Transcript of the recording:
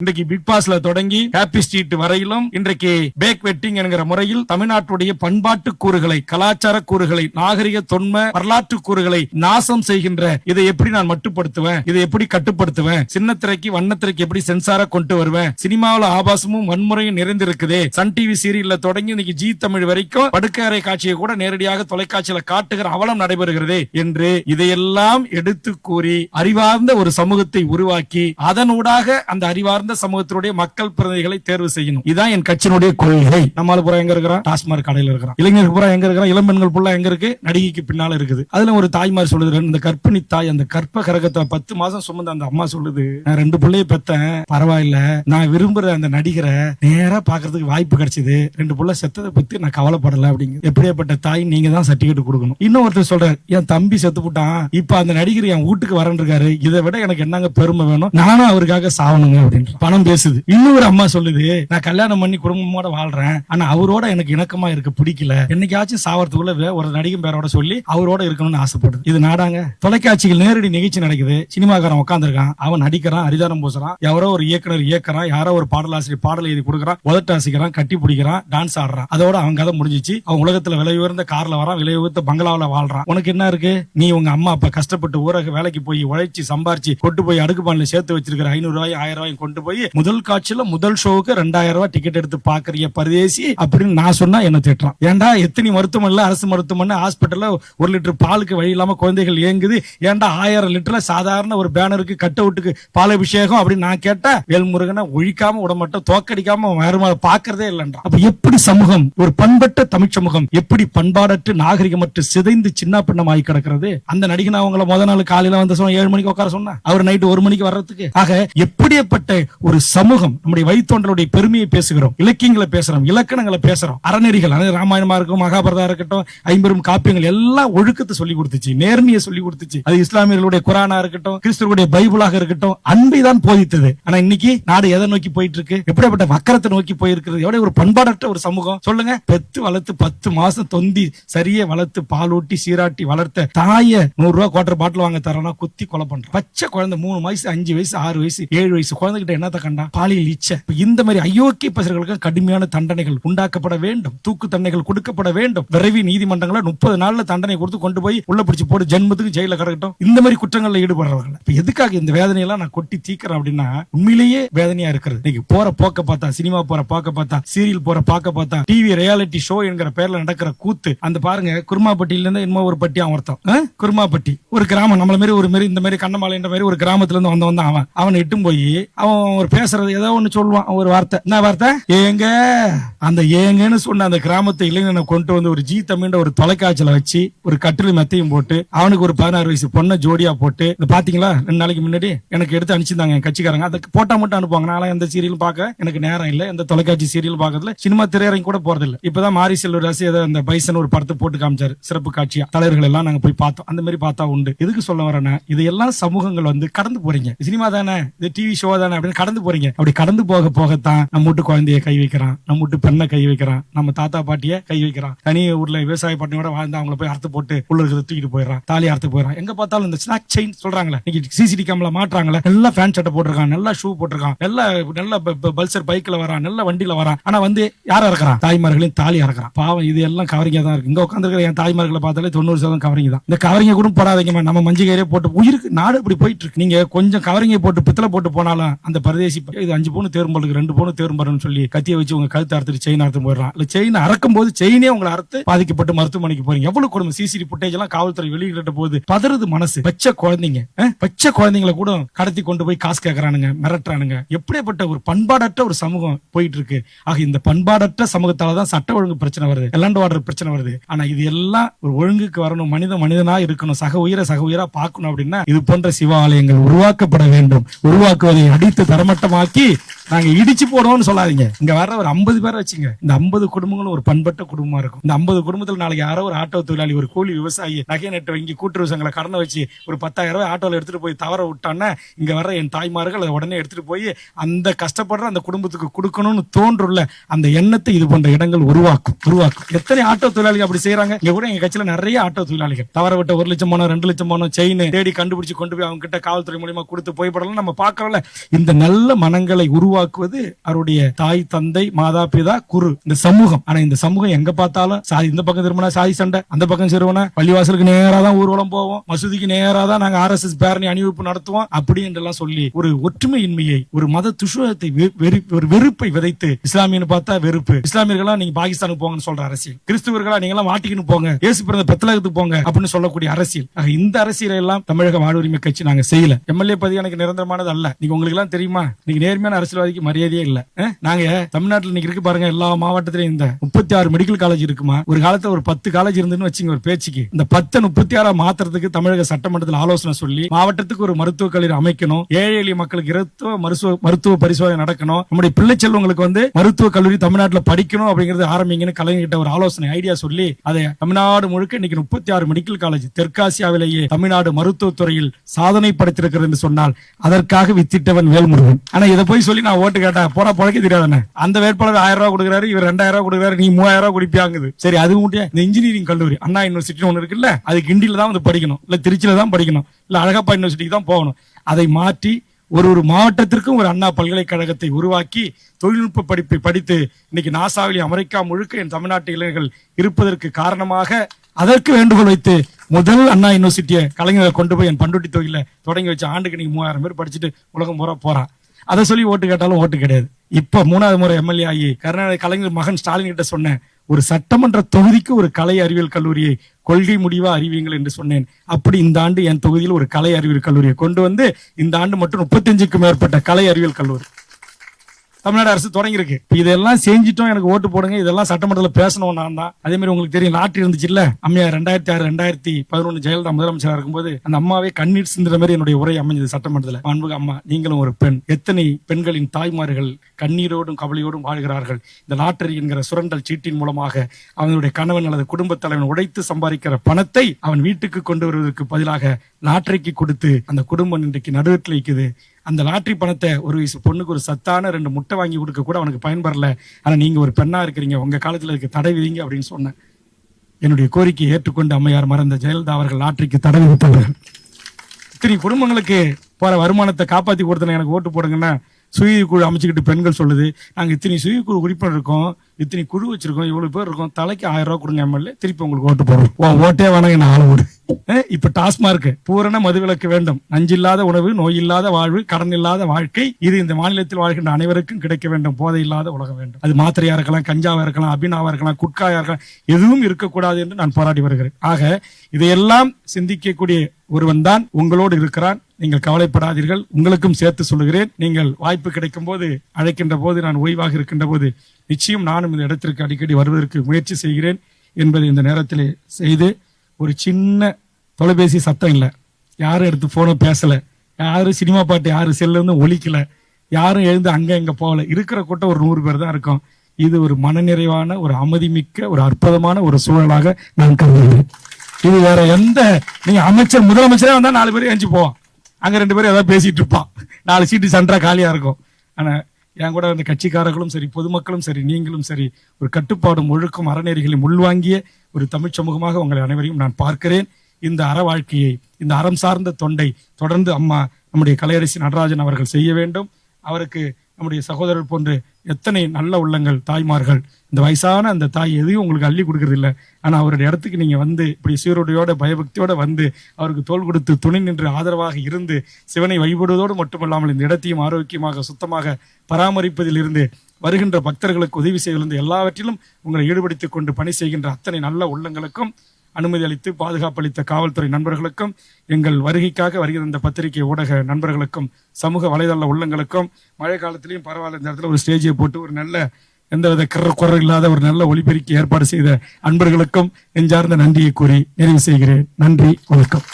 இன்றைக்கு பிக் பாஸ்ல தொடங்கி ஹாப்பி ஸ்ட்ரீட் வரையிலும் இன்றைக்கு பேக் வெட்டிங் என்கிற முறையில் தமிழ்நாட்டுடைய பண்பாட்டு கூறுகளை கலாச்சார கூறுகளை நாகரிக தொன்ம வரலாற்று கூறுகளை நாசம் செய்கின்ற இதை எப்படி நான் மட்டுப்படுத்துவேன்? இதை எப்படி கட்டுப்படுத்துவேன்? சின்னத்திரைக்கு வண்ணத்திரைக்கு எப்படி சென்சாரா கொண்டு வருவேன்? சினிமாவில் ஆபாசமும் வன்முறையும் நிறைந்திருக்குதே. சன் டிவி சீரியல்ல தொடங்கி இன்னைக்கு ஜி தமிழ் வரைக்கும் படுக்கறை காட்சியை கூட நேரடியாக தொலைக்காட்சியில காட்டுகிற அவலம் நடைபெறுகிறதே என்று இதையெல்லாம் எடுத்து கூறி அறிவார்ந்த ஒரு சமூகத்தை உருவாக்கி அதனூடாக அந்த அறிவார்ந்த சமூகத்தினுடைய மக்கள் பிரதிநிதிகளை தேர்வு செய்யணும். இதான் என் கட்சியினுடைய கொள்கை. நம்மால புறம் எங்க இருக்கிறான்? டாஸ்மாக் கடையில் இருக்கிறான். இளைஞர்கள் புறம் எங்க இருக்கிறான்? இளம்பெண்கள் புள்ள எங்க இருக்கு? நடிகைக்கு பின்னால இருக்குது. அதுல ஒரு தாய்மார் சொல்லுது இந்த கற்பிணி தாய் அந்த கற்ப கரகத்தை பத்து மாசம் சுமந்த அந்த அம்மா சொல்லுது நான் ரெண்டு பிள்ளைய பெத்தேன் பரவாயில்ல. நான் விரும்புற அந்த நடிகரை நேரா பாக்குறதுக்கு வாய்ப்பு கிடைச்சது. ரெண்டு புள்ள செத்ததை பத்தி நான் கவலைப்படல அப்படிங்க எப்படியாப்பட்ட தாய் நீங்க தான் சர்டிபிகேட் கொடுக்கணும். இன்னொருத்தர் சொல்றாரு என் தம்பி செத்து போட்டான். இப்ப அந்த நடிகர் என் வீட்டுக்கு வரன் இருக்காரு. இதை விட எனக்கு என்னங்க பெருமை வேணும்? நானும் அவருக்காக சாவணுங்க அப்படின்ற பணம் பேசுது. இன்னொரு அம்மா சொல்லுது நான் கல்யாணம் பண்ணி குடும்பமோட வாழ்றேன். ஆனா அவரோட எனக்கு இணக்கமா இருக்க பிடிக்கல. என்னைக்காச்சும் சாவறதுக்குள்ள ஒரு நடிகன் பேரோட சொல்லி அவரோட இருக்கணும்னு ஆசைப்படுது. இது நாடாங்க. தொலைக்காட்சிகள் நேரடி நிகழ்ச்சி நடக்குது. சினிமாக்காரன் உட்காந்துருக்கான் அவன் நடிக்கிறான் அரிதானம் பூசுறான். யாரோ ஒரு இயக்குனர் இயக்குறான். யாரோ ஒரு பாடலாசிரியர் பாடல் எழுதி கொடுக்குறான். உதட்டாசிக்கிறான் கட்டி பிடிக்கிறான் டான்ஸ் ஆடுறான். அதோட அவன் கதை முடிஞ்சிச்சு. அவன் உலகத்துல விலை உயர்ந்த கார்ல வரான் விலை உயர்ந்த பங்களாவில வாழ்றான். உனக்கு என்ன இருக்கு? நீ உங்க அம்மா அப்பா கஷ்டப்பட்டு ஊரக வேலைக்கு போய் உழைச்சி சம்பாரிச்சு கொண்டு போய் அடுக்கு சேர்த்து வச்சிருக்கிற ஐநூறு ரூபாய் ஆயிரம் ரூபாய் கொண்டு போய் போய் முதல் காட்சியில முதல் ஷோவுக்கு ரெண்டாயிரம் ரூபாய் டிக்கெட் எடுத்து பாக்குறிய பரதேசி அப்படின்னு நான் சொன்னா என்ன திட்டுறான். ஏன்டா எத்தனை மருத்துவமனைல அரசு மருத்துவமனை ஹாஸ்பிட்டல்ல ஒரு லிட்டர் பாலுக்கு வழி இல்லாம குழந்தைகள் இயங்குது ஏன்டா ஆயிரம் லிட்டர்ல சாதாரண ஒரு பேனருக்கு கட் அவுட்டுக்கு பாலாபிஷேகம் அப்படின்னு நான் கேட்டா வேல்முருகனை ஒழிக்காம விடமாட்டோம் தோக்கடிக்காம வேற பாக்குறதே இல்லைன்றா அப்ப எப்படி சமூகம் ஒரு பண்பட்ட தமிழ் சமூகம் எப்படி பண்பாடற்று நாகரிகமற்று சிதைந்து சின்ன பின்னமாகி கிடக்கிறது? அந்த நடிகன் அவங்கள முத நாள் காலையில வந்து சொன்ன ஏழு மணிக்கு உட்கார சொன்னா. அவர் நைட்டு ஒரு மணிக்கு வர்றதுக்கு. ஆக எப்படிப்பட்ட ஒரு சமூகம் நம்முடைய வழித்தோன்றலுடைய பெருமையை பேசுகிறோம் இலக்கியங்களை பேசுறோம் இலக்கணங்களை பேசுறோம் அறநெறிகள் அதாவது ராமாயணமா இருக்கும் மகாபாரதா இருக்கட்டும் ஐம்பெரும் காப்பியங்கள் எல்லாம் ஒழுக்கத்தை சொல்லி கொடுத்துச்சு நேர்மையை சொல்லி கொடுத்துச்சு. அது இஸ்லாமியர்களுடைய குரானா இருக்கட்டும் கிறிஸ்தவருடைய பைபிளாக இருக்கட்டும் அன்பை தான் போதித்தது. ஆனா இன்னைக்கு நாடு எதை நோக்கி போயிட்டு இருக்கு எப்படிப்பட்ட வக்கரத்தை நோக்கி போயிருக்கிறது? எவ்வளவு ஒரு பண்பாடற்ற ஒரு சமூகம்? சொல்லுங்க. பெத்து வளர்த்து பத்து மாசம் தொந்தி சரியே வளர்த்து பாலூட்டி சீராட்டி வளர்த்த தாய நூறு ரூபாய் குவார்டர் பாட்டில் வாங்க தரோம்னா குத்தி கொலை பண்றோம். பச்சை குழந்தை மூணு வயசு அஞ்சு வயசு ஆறு வயசு ஏழு வயசு குழந்தைகிட்ட என்ன என்னத்தை கண்டா? பாலியல் இச்சை. இந்த மாதிரி அயோக்கிய பசர்களுக்கு கடுமையான தண்டனைகள் உண்டாக்கப்பட வேண்டும். தூக்கு தண்டனைகள் கொடுக்கப்பட வேண்டும். விரைவி நீதிமன்றங்கள முப்பது நாள்ல தண்டனை கொடுத்து கொண்டு போய் உள்ள பிடிச்சு போட்டு ஜென்மத்துக்கு ஜெயில கிடக்கட்டும். இந்த மாதிரி குற்றங்கள்ல ஈடுபடுறவர்கள். இப்ப எதுக்காக இந்த வேதனையெல்லாம் நான் கொட்டி தீக்கிறேன் அப்படின்னா உண்மையிலேயே வேதனையா இருக்கிறது. இன்னைக்கு போற போக்க பார்த்தா சினிமா போற பார்க்க பார்த்தா சீரியல் போற பார்க்க பார்த்தா டிவி ரியாலிட்டி ஷோ என்கிற பேர்ல நடக்கிற கூத்து அந்த பாருங்க குருமாப்பட்டியில இருந்து இன்னும் ஒரு பட்டி அவன் ஒருத்தன். குருமாப்பட்டி. ஒரு கிராமம். நம்மள மாதிரி ஒரு மாதிரி இந்த மாதிரி கண்ணமாலைன்ற மாதிரி ஒரு கிராமத்துல இருந்து வந்தவன் தான் அவன். அவனை இட்டும் போய் அவன் ஒரு பேசுறது ஏதோ ஒண்ணு சொல்லுவான் ஒரு வார்த்தை. என்ன வார்த்தை? ஏங்க அந்த ஏங்கன்னு சொன்ன அந்த கிராமத்து இளைஞனை கொண்டு வந்து ஒரு ஜி தமிழ்ன்ற ஒரு தொலைக்காட்சியில வச்சு ஒரு கட்டில் மெத்தையும் போட்டு அவனுக்கு ஒரு பதினாறு வயசு பொண்ணை ஜோடியா போட்டு இந்த பாத்தீங்களா? ரெண்டு நாளைக்கு முன்னாடி எனக்கு எடுத்து அனுப்பிச்சிருந்தாங்க என் கட்சிக்காரங்க. அதை போட்டா மட்டும் அனுப்புவாங்க. நான் எந்த சீரியலும் பார்க்க எனக்கு நேரம் இல்லை. எந்த தொலைக்காட்சி சீரியல் பார்க்கறதுல சினிமா திரையரங்க கூட போறது இல்ல இப்பதான் மாரி செல்வராசி ஏதோ அந்த பைசன் ஒரு படத்தை போட்டு காமிச்சாரு. சிறப்பு காட்சியா. தலைவர்கள் எல்லாம் நாங்க போய் பார்த்தோம். அந்த மாதிரி பார்த்தா உண்டு. எதுக்கு சொல்ல வரேன்னா இதையெல்லாம் சமூகங்கள் வந்து கடந்து போறீங்க. சினிமா தானே? இது டிவி ஷோ தானே அப்படின்னு கடந்து போறீங்க. அப்படி கடந்து போக போகத்தான் நம்ம வீட்டு குழந்தைய கை வைக்கிறான். நம்ம வீட்டு பெண்ணை கை வைக்கிறான். நம்ம தாத்தா பாட்டிய கை வைக்கிறான். தனி ஊர்ல விவசாய பாட்டியோட வாழ்ந்து அவங்கள போய் அறுத்து போட்டு உள்ள இருக்கிறத தூக்கிட்டு போயிடறான். தாலி அறுத்து போயிடறான். எங்க பார்த்தாலும் இந்த ஸ்நாக் செயின் சொல்றாங்களே. இன்னைக்கு சிசிடி கேமரா மாட்டுறாங்களே. நல்லா ஃபேன் சட்டை போட்டிருக்கான். நல்லா ஷூ போட்டிருக்கான். நல்லா நல்ல பல்சர் பைக்ல வரான். நல்ல வண்டியில வரான். ஆனா வந்து யார் இறக்குறான்? தாய்மார்களையும் தாலி இறக்குறான். பாவம் இது எல்லாம் கவரிங்க தான் இருக்கு. இங்க உட்காந்துருக்கிற என் தாய்மார்களை பார்த்தாலே தொண்ணூறு சதவீதம் கவரிங்க தான். இந்த கவரிங்க கூட போடாதீங்க நம்ம மஞ்சள் கயிறே போட்டு உயிருக்கு நாடு இப்படி போயிட்டு இருக்கு. நீங்க கொஞ்சம் கவரிங்க போட்டு பித்தளை போட்டு போனாலும் அந்த பரதேசி இது அஞ்சு பவுன் தேரும் ரெண்டு பவுன் தேரும் சொல்லி கத்தியை வச்சு உங்க கழுத்து அறுத்துட்டு செயின் அறுத்து போயிடறான் இல்ல செயின் அறக்கும் போது செயினே உங்களை அறுத்து பாதிக்கப்பட்டு மருத்துவமனைக்கு போறீங்க. எவ்வளவு கொடுமை? சிசிடி புட்டேஜ் எல்லாம் காவல்துறை வெளியிட்ட போது பதறது மனசு. பச்சை குழந்தைங்க அஹ், பச்சை குழந்தைங்களை கூட கடத்தி கொண்டு போய் காசு கேட்கறானுங்க மிரட்டுறானுங்க. எப்படிப்பட்ட ஒரு பண்பாடற்ற ஒரு சமூகம் போயிட்டு இருக்கு ஆக இந்த பண்பாடற்ற சமூகத்தால தான் சட்ட ஒழுங்கு பிரச்சனை வருது. எல்லாண்டு வாடுற பிரச்சனை வருது. ஆனா இது எல்லாம் ஒரு ஒழுங்குக்கு வரணும். மனித மனிதனா இருக்கணும். சக உயிரை சக உயிரா பார்க்கணும் அப்படின்னா இது போன்ற சிவாலயங்கள் உருவாக்கப்பட வேண்டும். உருவாக்குவதை அடித்து தரமட்டமாக்கி நாங்க இடிச்சு போடுவோம்னு சொல்லாதீங்க. இங்க வர ஒரு ஐம்பது பேரை வச்சுங்க. இந்த ஐம்பது குடும்பங்களும் ஒரு பண்பட்ட குடும்பமா இருக்கும். இந்த ஐம்பது குடும்பத்துல நாளைக்கு யாரோ ஒரு ஆட்டோ தொழிலாளி ஒரு கூலி விவசாயி நகை நட்டு வங்கி கூட்டுறவு சங்கங்களை கடனை வச்சு ஒரு பத்தாயிரம் ரூபாய் ஆட்டோல எடுத்துட்டு போய் தவற விட்டான்னா இங்க வர என் தாய்மார்கள் அதை உடனே எடுத்துட்டு போய் அந்த கஷ்டப்படுற அந்த குடும்பத்துக்கு கொடுக்கணும்னு தோன்றுள்ள அந்த எண்ணத்தை இது போன்ற இடங்கள் உருவாக்கும் உருவாக்கும். எத்தனை ஆட்டோ தொழிலாளிகள் அப்படி செய்யறாங்க இங்க கூட எங்க கட்சியில நிறைய ஆட்டோ தொழிலாளிகள். தவற விட்ட ஒரு லட்சம் பணம் ரெண்டு லட்சம் பணம் செயின் தேடி கண்டுபிடிச்சு கொண்டு போய் அவங்க கிட்ட காவல்துறை மூலியமா கொடுத்து போய்படலாம் நம்ம பார்க்கறோம்ல. இந்த நல்ல மனங்களை உருவாக்குவது அவருடைய தாய் தந்தை மாதா பிதா குரு. இந்த சமூகம். ஆனா இந்த சமூகம் எங்க பார்த்தாலும் சாதி இந்த பக்கம் திரும்பினா சாதி சண்டை அந்த பக்கம் சிறுவன பள்ளிவாசலுக்கு நேரா தான் ஊர்வலம் போவோம். மசூதிக்கு நேரா தான் நாங்க ஆர் எஸ் எஸ் பேரணி அணிவிப்பு நடத்துவோம் அப்படி என்றெல்லாம் சொல்லி ஒரு ஒற்றுமையின்மையை ஒரு மத துஷுவத்தை ஒரு வெறுப்பை விதைத்து இஸ்லாமியன்னு பார்த்தா வெறுப்பு. இஸ்லாமியர்களா நீங்க பாகிஸ்தானுக்கு போங்கன்னு சொல்ற அரசியல். கிறிஸ்துவர்களா நீங்க எல்லாம் வாட்டிக்கன்னு போங்க. இயேசு பிறந்த பெத்தலகத்துக்கு போங்க அப்படின்னு சொல்லக்கூடிய அரசியல். இந்த அரசியலை எல்லாம் தமிழக வாழ்வுரிமை கட்சி நாங்க செய்யல. எம்எல்ஏ பதவி எனக்கு நிரந்தரமானது அல்ல. நீங்க உங்களுக்கு எல்லாம் தெரியுமா? நீங்க நேர்மையான மரியாதைக்கு மரியாதையே இல்ல. நாங்க தமிழ்நாட்டுல இன்னைக்கு இருக்கு பாருங்க எல்லா மாவட்டத்திலயும் இந்த முப்பத்தி ஆறு மெடிக்கல் காலேஜ் இருக்குமா? ஒரு காலத்துல ஒரு பத்து காலேஜ் இருந்துன்னு வச்சுங்க ஒரு பேச்சுக்கு. இந்த பத்து முப்பத்தி ஆறா மாத்திரத்துக்கு தமிழக சட்டமன்றத்தில் ஆலோசனை சொல்லி மாவட்டத்துக்கு ஒரு மருத்துவக் கல்லூரி அமைக்கணும். ஏழை எளிய மக்களுக்கு இருத்துவ மருத்துவ மருத்துவ பரிசோதனை நடக்கணும். நம்முடைய பிள்ளை செல்வங்களுக்கு வந்து மருத்துவ கல்லூரி தமிழ்நாட்டில் படிக்கணும் அப்படிங்கறது ஆரம்பிங்கன்னு கலைஞர்கிட்ட ஒரு ஆலோசனை ஐடியா சொல்லி அதை தமிழ்நாடு முழுக்க இன்னைக்கு முப்பத்தி ஆறு மெடிக்கல் காலேஜ் தெற்காசியாவிலேயே தமிழ்நாடு மருத்துவத்துறையில் சாதனை படைத்திருக்கிறது என்று சொன்னால் அதற்காக வித்திட்டவன் வேல்முருகன். ஆனா இதை போய் சொல்லி நான் ஓட்டு கேட்டா போடா பொழைக்க தெரியாதுன்னு. அந்த வேட்பாளர் ஆயிரம் ரூபாய் கொடுக்குறாரு இவர் ரெண்டாயிரம் ரூபாய் கொடுக்குறாரு நீ மூவாயிரம் ரூபாய் குடிப்பியாங்குது. சரி அது மட்டும் இந்த இன்ஜினியரிங் கல்லூரி. அண்ணா யூனிவர்சிட்டி ஒன்று இருக்குல்ல அது கிண்டியில் தான் வந்து படிக்கணும். இல்ல திருச்சியில தான் படிக்கணும். இல்ல அழகப்பா யூனிவர்சிட்டிக்கு தான் போகணும். அதை மாற்றி ஒரு ஒரு மாவட்டத்திற்கும் ஒரு அண்ணா பல்கலைக்கழகத்தை உருவாக்கி தொழில்நுட்ப படிப்பை படித்து இன்னைக்கு நாசாவிலே அமெரிக்கா முழுக்க என் தமிழ்நாட்டு இளைஞர்கள் இருப்பதற்கு காரணமாக அதற்கு வேண்டுகோள் வைத்து முதல் அண்ணா யூனிவர்சிட்டியை கலைஞரை கொண்டு போய் என் பண்டுட்டி தொகையில தொடங்கி வச்ச ஆண்டுக்கு நீங்க மூவாயிரம் பேர் படிச்சுட்டு உலகம் பூரா போறான். அதை சொல்லி ஓட்டு கேட்டாலும் ஓட்டு கிடையாது. இப்போ மூணாவது முறை எம்எல்ஏ ஆகி கருணாநிதி கலைஞர் மகன் ஸ்டாலின் கிட்ட சொன்னேன் ஒரு சட்டமன்ற தொகுதிக்கு ஒரு கலை அறிவியல் கல்லூரியை கொள்கை முடிவா அறிவியுங்கள் என்று சொன்னேன். அப்படி இந்த ஆண்டு என் தொகுதியில் ஒரு கலை அறிவியல் கல்லூரியை கொண்டு வந்து இந்த ஆண்டு மட்டும் முப்பத்தஞ்சுக்கும் மேற்பட்ட கலை அறிவியல் கல்லூரி. தமிழ்நாடு அரசு தொடங்கியிருக்கு. இதெல்லாம் செஞ்சுட்டோம் எனக்கு ஓட்டு போடுங்க இதெல்லாம் சட்டமன்றத்தில் பேசணும் நான் தான். அதே மாதிரி உங்களுக்கு தெரியும் லாட்டரி இருந்துச்சு இல்ல? அம்மையா ரெண்டாயிரத்தி ஆறு ரெண்டாயிரத்தி பதினொன்று ஜெயலலிதா முதலமைச்சராக இருக்கும்போது அந்த அம்மாவே கண்ணீர் சிந்துற மாதிரி என்னுடைய உரை அமைஞ்சது சட்டமன்றத்தில். அன்புக அம்மா நீங்களும் ஒரு பெண். எத்தனை பெண்களின் தாய்மார்கள் கண்ணீரோடும் கவலையோடும் வாழ்கிறார்கள்? இந்த லாட்டரி என்கிற சுரண்டல் சீட்டின் மூலமாக அவனுடைய கணவன் அல்லது குடும்பத் தலைவன் உடைத்து சம்பாதிக்கிற பணத்தை அவன் வீட்டுக்கு கொண்டு வருவதற்கு பதிலாக லாட்டரிக்கு கொடுத்து அந்த குடும்பம் இன்றைக்கு நடுவில் வைக்குது அந்த லாட்ரி பணத்தை ஒரு வயசு பொண்ணுக்கு ஒரு சத்தான ரெண்டு முட்டை வாங்கி கொடுக்க கூட அவனுக்கு பயன்படல ஆனால் நீங்கள் ஒரு பெண்ணாக இருக்கிறீங்க. உங்கள் காலத்தில் இருக்க தடை விதிங்க அப்படின்னு சொன்னேன். என்னுடைய கோரிக்கையை ஏற்றுக்கொண்டு அம்மையார் மறந்த ஜெயலலிதா அவர்கள் லாட்ரிக்கு தடை விதித்தவர்கள். இத்தனை குடும்பங்களுக்கு போகிற வருமானத்தை காப்பாற்றி கொடுத்தன எனக்கு ஓட்டு போடுங்கன்னா சுய குழு அமைச்சுக்கிட்டு பெண்கள் சொல்லுது. நாங்கள் இத்தனை சுய குழு உறுப்பினர் இருக்கோம். இத்தனை குழு வச்சிருக்கோம். இவ்வளோ பேர் இருக்கோம். தலைக்கு ஆயிரம் ரூபா கொடுங்க எம்எல்ஏ. திருப்பி உங்களுக்கு ஓட்டு போடுறோம். ஓட்டே வேணாங்க நான் ஆள் ஓடு. இப்ப டாஸ்மார்க் பூரண மதுவிலக்கு வேண்டும். நஞ்சில்லாத உணவு நோய் இல்லாத வாழ்வு கடன் இல்லாத வாழ்க்கை இது இந்த மாநிலத்தில் வாழ்கின்ற அனைவருக்கும் கிடைக்க வேண்டும். போதை இல்லாத உலகம் வேண்டும். அது மாத்திரையா இருக்கலாம் கஞ்சாவா இருக்கலாம் அபினாவா இருக்கலாம் குட்காயா இருக்கலாம் எதுவும் இருக்கக்கூடாது என்று நான் போராடி வருகிறேன். ஆக இதையெல்லாம் சிந்திக்கக்கூடிய ஒருவன் தான் உங்களோடு இருக்கிறான். நீங்கள் கவலைப்படாதீர்கள். உங்களுக்கும் சேர்த்து சொல்லுகிறேன். நீங்கள் வாய்ப்பு கிடைக்கும் போது அழைக்கின்ற போது நான் ஓய்வாக இருக்கின்ற போது நிச்சயம் நானும் இந்த இடத்திற்கு அடிக்கடி வருவதற்கு முயற்சி செய்கிறேன் என்பதை இந்த நேரத்தில் செய்து ஒரு சின்ன தொலைபேசி சத்தம் இல்லை. யாரும் எடுத்து போன பேசலை. யாரும் சினிமா பாட்டு யாரும் செல்லுன்னு ஒழிக்கலை யாரும் எழுந்து அங்கே இங்கே போகல. இருக்கிற கூட்டம் ஒரு நூறு பேர் தான் இருக்கும். இது ஒரு மனநிறைவான ஒரு அமைதிமிக்க ஒரு அற்புதமான ஒரு சூழலாக நான் கருதுகிறேன். இது வேற எந்த நீங்க அமைச்சர் முதலமைச்சரே வந்தா நாலு பேர் எழுந்து போவான் அங்க ரெண்டு பேரும் ஏதாவது பேசிட்டு இருப்பான். நாலு சீட்டு சென்றா காலியா இருக்கும். ஆனா என் கூட அந்த கட்சிக்காரர்களும் சரி பொதுமக்களும் சரி நீங்களும் சரி ஒரு கட்டுப்பாடும் ஒழுக்கம் அறநெறிகளையும் உள்வாங்கிய ஒரு தமிழ் சமூகமாக உங்களை அனைவரையும் நான் பார்க்கிறேன். இந்த அற வாழ்க்கையை இந்த அறம் சார்ந்த தொண்டை தொடர்ந்து அம்மா நம்முடைய கலையரசி நடராஜன் அவர்கள் செய்ய வேண்டும். அவருக்கு நம்முடைய சகோதரர் போன்று எத்தனை நல்ல உள்ளங்கள் தாய்மார்கள். இந்த வயசான அந்த தாய் எதையும் உங்களுக்கு அள்ளி கொடுக்கறது இல்லை ஆனால் அவருடைய இடத்துக்கு நீங்கள் வந்து இப்படி சீரோடையோட பயபக்தியோட வந்து அவருக்கு தோள் கொடுத்து துணி நின்று ஆதரவாக இருந்து சிவனை வழிபடுவதோடு மட்டுமல்லாமல் இந்த இடத்தையும் ஆரோக்கியமாக சுத்தமாக பராமரிப்பதில் இருந்து வருகின்ற பக்தர்களுக்கு உதவி செய்வதிலிருந்து எல்லாவற்றிலும் உங்களை ஈடுபடுத்திக் கொண்டு பணி செய்கின்ற அத்தனை நல்ல உள்ளங்களுக்கும் அனுமதி அளித்து பாதுகாப்பு அளித்த காவல்துறை நண்பர்களுக்கும் எங்கள் வருகைக்காக வருகிற இந்த பத்திரிகை ஊடக நண்பர்களுக்கும் சமூக வலைதள உள்ளங்களுக்கும் மழை காலத்திலையும் பரவாயில்ல இந்த இடத்துல ஒரு ஸ்டேஜை போட்டு ஒரு நல்ல எந்தவித கிற குறை இல்லாத ஒரு நல்ல ஒளிபெருக்கி ஏற்பாடு செய்த அன்பர்களுக்கும் நெஞ்சார்ந்த நன்றியை கூறி நிறைவு செய்கிறேன். நன்றி வணக்கம்.